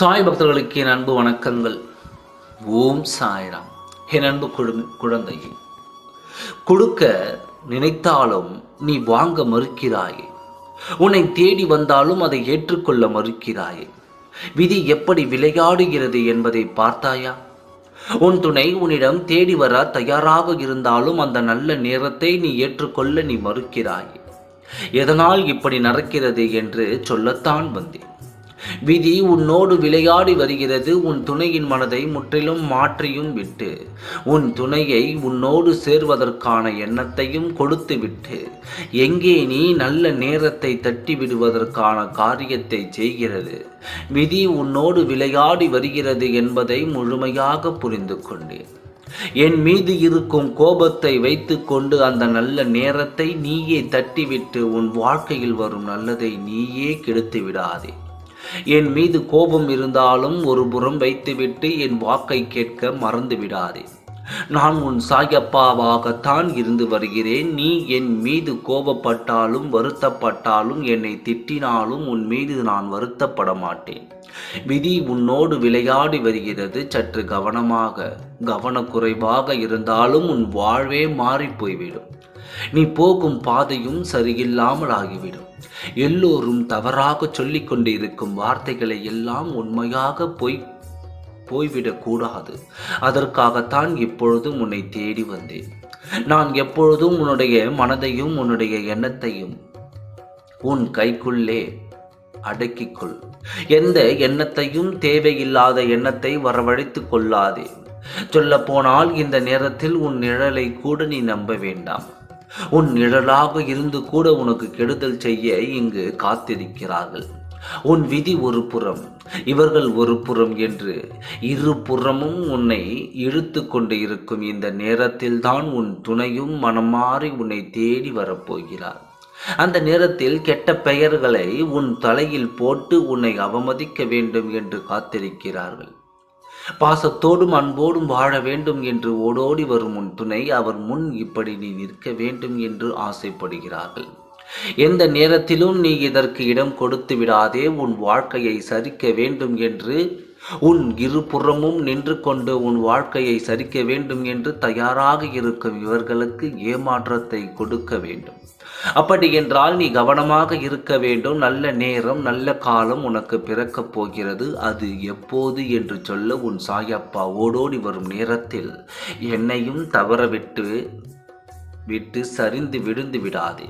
சாய் பக்தர்களுக்கு என் அன்பு வணக்கங்கள். ஓம் சாய்ராம். என் அன்பு குழு குழந்தையே கொடுக்க நினைத்தாலும் நீ வாங்க மறுக்கிறாயே. உன்னை தேடி வந்தாலும் அதை ஏற்றுக்கொள்ள மறுக்கிறாயே. விதி எப்படி விளையாடுகிறது என்பதை பார்த்தாயா? உன் துணை உன்னிடம் தேடி வர தயாராக இருந்தாலும் அந்த நல்ல நேரத்தை நீ ஏற்றுக்கொள்ள நீ மறுக்கிறாயே. எதனால் இப்படி நடக்கிறது என்று சொல்லத்தான் வந்தேன். விதி உன்னோடு விளையாடி வருகிறது. உன் துணையின் மனதை முற்றிலும் மாற்றியும் விட்டு. உன் துணையை உன்னோடு சேர்வதற்கான எண்ணத்தையும் கொடுத்து விட்டு. எங்கே நீ நல்ல நேரத்தை தட்டி விடுவதற்கான காரியத்தை செய்கிறது. விதி உன்னோடு விளையாடி வருகிறது என்பதை முழுமையாக புரிந்து கொண்டேன். என் மீது இருக்கும் கோபத்தை வைத்துக்கொண்டு அந்த நல்ல நேரத்தை நீயே தட்டிவிட்டு உன் வாழ்க்கையில் வரும் நல்லதை நீயே கெடுத்து விடாதே. என் மீது கோபம் இருந்தாலும் ஒரு புறம் வைத்துவிட்டு என் வாக்கை கேட்க மறந்து விடாதே நான் உன் சாயப்பாவாகத்தான் இருந்து வருகிறேன். நீ என் மீது கோபப்பட்டாலும் வருத்தப்பட்டாலும் என்னை திட்டினாலும் உன் மீது நான் வருத்தப்பட மாட்டேன் விதி உன்னோடு விளையாடி வருகிறது. சற்று கவனமாக கவனக்குறைவாக இருந்தாலும் உன் வாழ்வே மாறி போய்விடும். நீ போகும் பாதையும் சரியில்லாமல் ஆகிவிடும். எல்லோரும் தவறாக சொல்லிக் கொண்டிருக்கும் வார்த்தைகளை எல்லாம் உண்மையாக போய் போய்விடக்கூடாது அதற்காகத்தான் இப்பொழுதும் உன்னை தேடி வந்தேன். நான் எப்பொழுதும் உன்னுடைய மனதையும் உன்னுடைய எண்ணத்தையும் உன் கைக்குள்ளே அடக்கிக்கொள் எந்த எண்ணத்தையும் தேவையில்லாத எண்ணத்தை வரவழைத்து கொள்ளாதே. சொல்ல போனால் இந்த நேரத்தில் உன் நிழலை கூட நீ நம்ப வேண்டாம். உன் நிழலாக இருந்து கூட உனக்கு கெடுதல் செய்ய இங்கு காத்திருக்கிறார்கள். உன் விதி ஒரு புறம் இவர்கள் ஒரு புறம் என்று இரு புறமும் உன்னை இழுத்து கொண்டு இருக்கும் இந்த நேரத்தில் தான் உன் துணையும் மனமாறி உன்னை தேடி வரப்போகிறார். அந்த நேரத்தில் கெட்ட பெயர்களை உன் தலையில் போட்டு உன்னை அவமதிக்க வேண்டும் என்று காத்திருக்கிறார்கள். பாசத்தோடும் அன்போடும் வாழ வேண்டும் என்று ஓடோடி வரும் உன் துணை அவர் முன் இப்படி நீ நிற்க வேண்டும் என்று ஆசைப்படுகிறார்கள். எந்த நேரத்திலும் நீ இதற்கு இடம் கொடுத்து விடாதே உன் வாழ்க்கையை சரிக்க வேண்டும் என்று உன் இருபுறமும் நின்று கொண்டு உன் வாழ்க்கையை சரிக்க வேண்டும் என்று தயாராக இருக்கும் இவர்களுக்கு ஏமாற்றத்தை கொடுக்க வேண்டும். அப்படி என்றால் நீ கவனமாக இருக்க வேண்டும். நல்ல நேரம் நல்ல காலம் உனக்கு பிறக்கப் போகிறது. அது எப்போது என்று சொல்ல உன் சாயப்பா ஓடோடி வரும் நேரத்தில் என்னையும் தவறவிட்டு விட்டு சரிந்து விழுந்து விடாதே.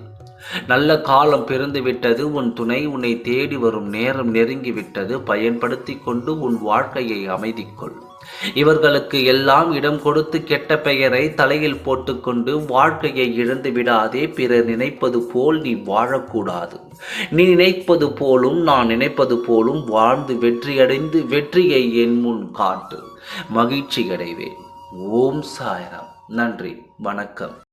நல்ல காலம் பிறந்து விட்டது உன் துணை உன்னை தேடி வரும் நேரம் நெருங்கி விட்டது பயன்படுத்தி கொண்டு உன் வாழ்க்கையை அமைதிக்கொள். இவர்களுக்கு எல்லாம் இடம் கொடுத்து கெட்ட பெயரை தலையில் போட்டுக்கொண்டு வாழ்க்கையை இழந்து விடாதே. பிறர் நினைப்பது போல் நீ வாழக்கூடாது. நீ நினைப்பது போலும் நான் நினைப்பது போலும் வாழ்ந்து வெற்றியடைந்து வெற்றியை என் முன் காட்டு. மகிழ்ச்சி அடைவேன் ஓம் சாயராம். நன்றி. வணக்கம்.